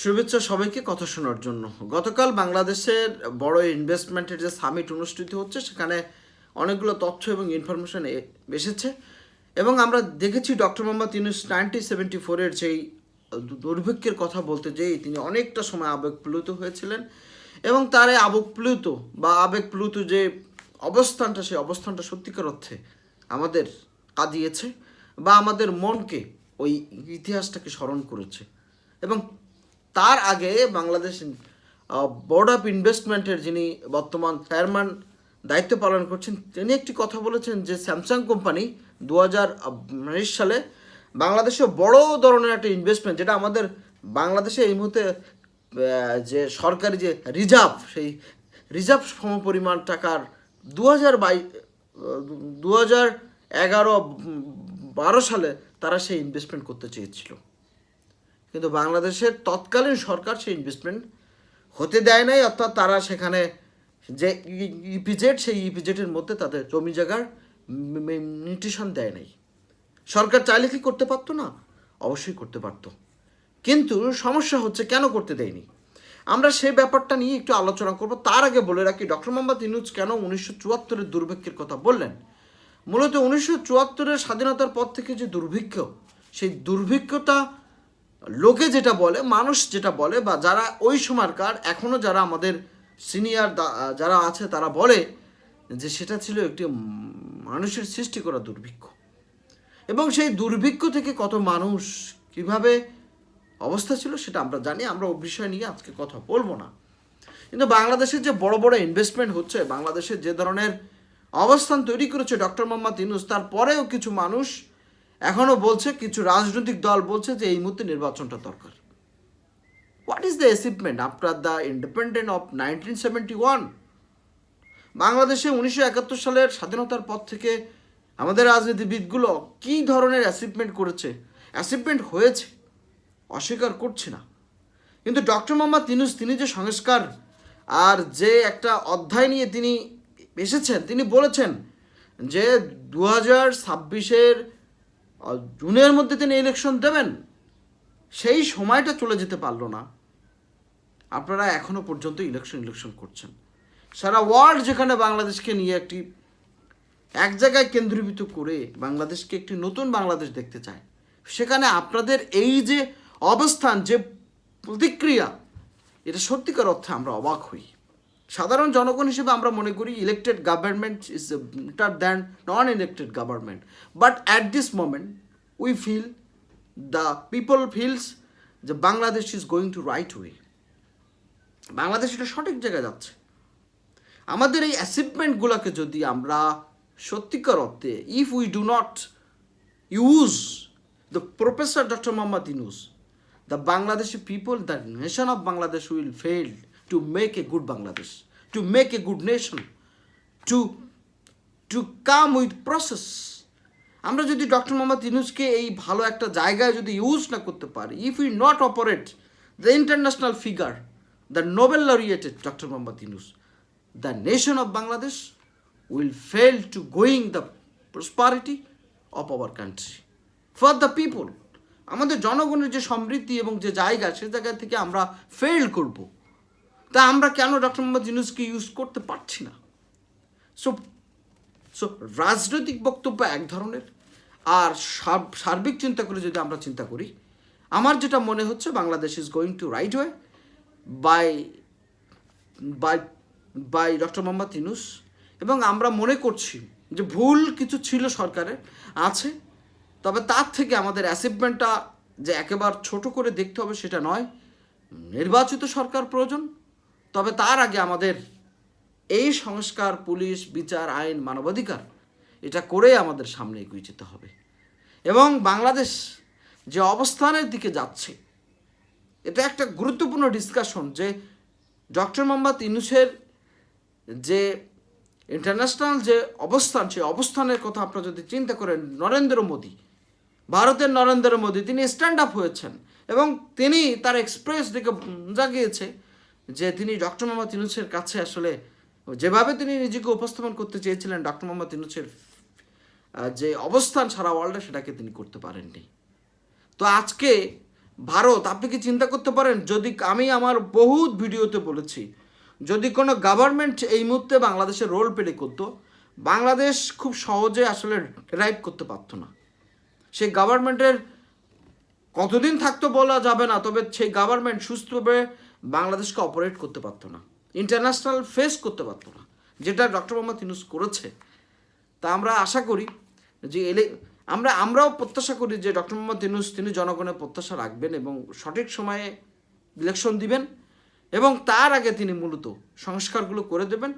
শুভেচ্ছা সবাইকে কথা শোনার জন্য। গতকাল বাংলাদেশের বড় ইনভেস্টমেন্টের যে সামিট অনুষ্ঠিত হচ্ছে, সেখানে অনেকগুলো তথ্য এবং ইনফরমেশন এসেছে। এবং আমরা দেখেছি doctor Mohammad Yunus nineteen seventy ফোরের যেই দুর্ভিক্ষের কথা বলতে যেই তিনি অনেকটা সময় আবেগপ্লুত হয়েছিলেন। এবং তার এই আবেগপ্লুত বা আবেগপ্লুত যে অবস্থানটা, সেই অবস্থানটা সত্যিকার অর্থে আমাদের কাঁদিয়েছে বা আমাদের মনকে ওই ইতিহাসটাকে স্মরণ করেছে। এবং তার আগে বাংলাদেশ বোর্ড অফ ইনভেস্টমেন্টের যিনি বর্তমান চেয়ারম্যান দায়িত্ব পালন করছেন, তিনি একটি কথা বলেছেন যে স্যামসাং কোম্পানি দু হাজার সালে বাংলাদেশে বড় ধরনের একটা ইনভেস্টমেন্ট যেটা আমাদের বাংলাদেশে এই মুহূর্তে যে সরকারি যে রিজার্ভ সেই রিজার্ভ সম পরিমাণ টাকার দু হাজার বাই দু হাজার এগারো বারো সালে তারা সেই ইনভেস্টমেন্ট করতে চেয়েছিল। কিন্তু বাংলাদেশের তৎকালীন সরকার সেই ইনভেস্টমেন্ট হতে দেয় নাই, অর্থাৎ তারা সেখানে যে ইপিজেড সেই ইপিজেডের মধ্যে তাদের জমি জায়গার নিউট্রিশন দেয় নাই। সরকার চাইলে কি করতে পারতো না? অবশ্যই করতে পারতো। কিন্তু সমস্যা হচ্ছে কেন করতে দেয়নি? আমরা সেই ব্যাপারটা নিয়ে একটু আলোচনা করব। তার আগে বলে রাখি, ডক্টর মোহাম্মদ ইনুজ কেন উনিশশো চুয়াত্তরের দুর্ভিক্ষের কথা বললেন? মূলত উনিশশো চুয়াত্তরের স্বাধীনতার পর থেকে যে দুর্ভিক্ষ, সেই দুর্ভিক্ষটা লোকে যেটা বলে, মানুষ যেটা বলে বা যারা ওই সময়কার এখনও যারা আমাদের সিনিয়র যারা আছে তারা বলে যে সেটা ছিল একটি মানুষের সৃষ্টি করা দুর্ভিক্ষ। এবং সেই দুর্ভিক্ষ থেকে কত মানুষ কীভাবে অবস্থা ছিল সেটা আমরা জানি, আমরা ওই বিষয় নিয়ে আজকে কথা বলব না। কিন্তু বাংলাদেশের যে বড় বড় ইনভেস্টমেন্ট হচ্ছে, বাংলাদেশের যে ধরনের অবস্থান তৈরি করেছে ডক্টর মোহাম্মদ ইনুস তারপরেও কিছু মানুষ এখনও বলছে, কিছু রাজনৈতিক দল বলছে যে এই মুহূর্তে নির্বাচনটা দরকার। What is the achievement after the independent of nineteen seventy one বাংলাদেশে উনিশশো একাত্তর সালের স্বাধীনতার পর থেকে আমাদের রাজনীতিবিদগুলো কী ধরনের অ্যাচিভমেন্ট করেছে? অ্যাচিভমেন্ট হয়েছে, অস্বীকার করছি না। কিন্তু ডক্টর মোহাম্মদ তিনুস তিনি যে সংস্কার আর যে একটা অধ্যায় নিয়ে তিনি এসেছেন, তিনি বলেছেন যে দু হাজার ছাব্বিশের জুনের মধ্যে তিনি ইলেকশন দেবেন, সেই সময়টা চলে যেতে পারল না। আপনারা এখনও পর্যন্ত ইলেকশন ইলেকশন করছেন। সারা ওয়ার্ল্ড যেখানে বাংলাদেশকে নিয়ে একটি, এক জায়গায় কেন্দ্রীভূত করে বাংলাদেশকে একটি নতুন বাংলাদেশ দেখতে চায়, সেখানে আপনাদের এই যে অবস্থান, যে প্রতিক্রিয়া, এটা সত্যিকার অর্থে আমরা অবাক হই। সাধারণ জনগণ হিসেবে আমরা মনে করি elected government is better than non elected government but at this moment we feel the people feels যে Bangladesh is going to right way Bangladesh এটা সঠিক জায়গায় যাচ্ছে। আমাদের এই অ্যাচিভমেন্টগুলোকে যদি আমরা সত্যিকার অর্থে if we do not use the professor doctor Mohammad Yunus the Bangladeshi people the nation of Bangladesh will fail. To make a good Bangladesh, to make a good nation, to to come with process. আমরা যদি doctor Mohammad ইউনুসকে এই ভালো একটা জায়গায় যদি use না করতে পারি if you not operate the international figure the Nobel laureated doctor Mohammad Yunus the nation of Bangladesh will fail to going the prosperity of our country for the people আমাদের জনগণের যে সমৃদ্ধি এবং যে জায়গা সে জায়গা থেকে আমরা ফেল করব। তা আমরা কেন ডক্টর মোহাম্মদ ইউনুসকে ইউজ করতে পারছি না? সো সো রাজনৈতিক বক্তব্য এক ধরনের। আর সার- সার্বিক চিন্তা করে যদি আমরা চিন্তা করি, আমার যেটা মনে হচ্ছে Bangladesh is going to right way by by by doctor Mohammad Yunus. এবং আমরা মনে করছি যে ভুল কিছু ছিল সরকারের, আছে। তবে তার থেকে আমাদের অ্যাসিভমেন্টটা যে একেবারে ছোট করে দেখতে হবে সেটা নয়। নির্বাচিত সরকার প্রয়োজন। তবে তার আগে আমাদের এই সংস্কার, পুলিশ, বিচার, আইন, মানবাধিকার, এটা করে আমাদের সামনে এগিয়ে যেতে হবে। এবং বাংলাদেশ যে অবস্থানের দিকে যাচ্ছে, এটা একটা গুরুত্বপূর্ণ ডিসকাশন যে ডক্টর মোহাম্মদ ইনুসের যে ইন্টারন্যাশনাল যে অবস্থান, সেই অবস্থানের কথা আপনারা যদি চিন্তা করেন, নরেন্দ্র মোদী, ভারতের নরেন্দ্র মোদী, তিনি স্ট্যান্ড আপ হয়েছেন এবং তিনি তার এক্সপ্রেস দিকে জাগিয়েছে। যে তিনি ডক্টর মোহাম্মদ ইনুসের কাছে আসলে যেভাবে তিনি নিজেকে উপস্থাপন করতে চেয়েছিলেন ডক্টর মোহাম্মদ ইনুসের আহ, যে অবস্থান সারা ওয়ার্ল্ডে সেটাকে তিনি করতে পারেননি। তো আজকে ভারত আপনি কি চিন্তা করতে পারেন? যদি আমি আমার বহুত ভিডিওতে বলেছি যদি কোনো গভর্নমেন্ট এই মুহূর্তে বাংলাদেশের রোল প্লে করতো বাংলাদেশ খুব সহজে আসলে ড্রাইভ করতে পারত না। সেই গভর্নমেন্টের কতদিন থাকতো বলা যাবে না তবে সেই গভর্নমেন্ট সুস্থভাবে বাংলাদেশকে অপারেট করতে পারতো না ইন্টারন্যাশনাল ফেস করতে পারতো না, যেটা ডক্টর মোহাম্মদ ইউনুস করেছে। তা আমরা আশা করি যে এলে, আমরা, আমরাও প্রত্যাশা করি যে ডক্টর মোহাম্মদ ইউনুস তিনি জনগণের প্রত্যাশা রাখবেন এবং সঠিক সময়ে ইলেকশন দিবেন এবং তার আগে তিনি মূলত সংস্কারগুলো করে দেবেন।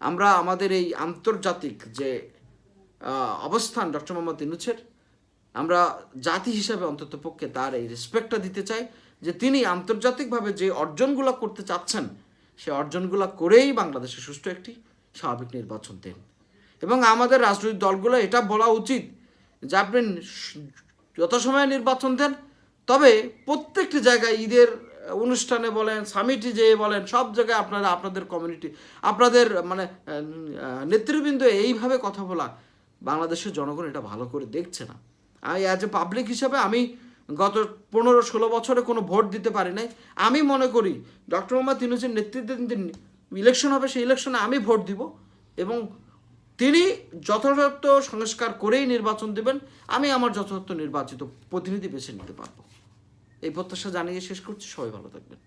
আমরা আমাদের এই আন্তর্জাতিক যে অবস্থান ডক্টর মোহাম্মদ ইউনুসের আমরা জাতি হিসাবে অন্তত পক্ষে তার এই রেসপেক্টটা দিতে চাই যে তিনি আন্তর্জাতিকভাবে যে অর্জনগুলো করতে চাচ্ছেন, সে অর্জনগুলো করেই বাংলাদেশে সুষ্ঠু একটি স্বাভাবিক নির্বাচন দেন। এবং আমাদের রাজনৈতিক দলগুলো এটা বলা উচিত যে আপনি যথাসময়ে নির্বাচন দেন, তবে প্রত্যেকটি জায়গায় ঈদের অনুষ্ঠানে বলেন সামিটে যেয়ে বলেন, সব জায়গায় আপনারা আপনাদের কমিউনিটি আপনাদের মানে নেতৃবৃন্দ এইভাবে কথা বলা বাংলাদেশের জনগণ এটা ভালো করে দেখছে না। অ্যাজ এ পাবলিক হিসাবে আমি গত পনেরো ষোলো বছরে কোনো ভোট দিতে পারি নাই। আমি মনে করি ডক্টর মোহাম্মদ ইউনুসের নেতৃত্বে যে ইলেকশন হবে, সেই ইলেকশনে আমি ভোট দিব এবং তিনি যথাযথ সংস্কার করেই নির্বাচন দেবেন। আমি আমার যথাযথ নির্বাচিত প্রতিনিধি বেছে নিতে পারব। এই প্রত্যাশা জানিয়ে শেষ করছি। সবাই ভালো থাকবেন।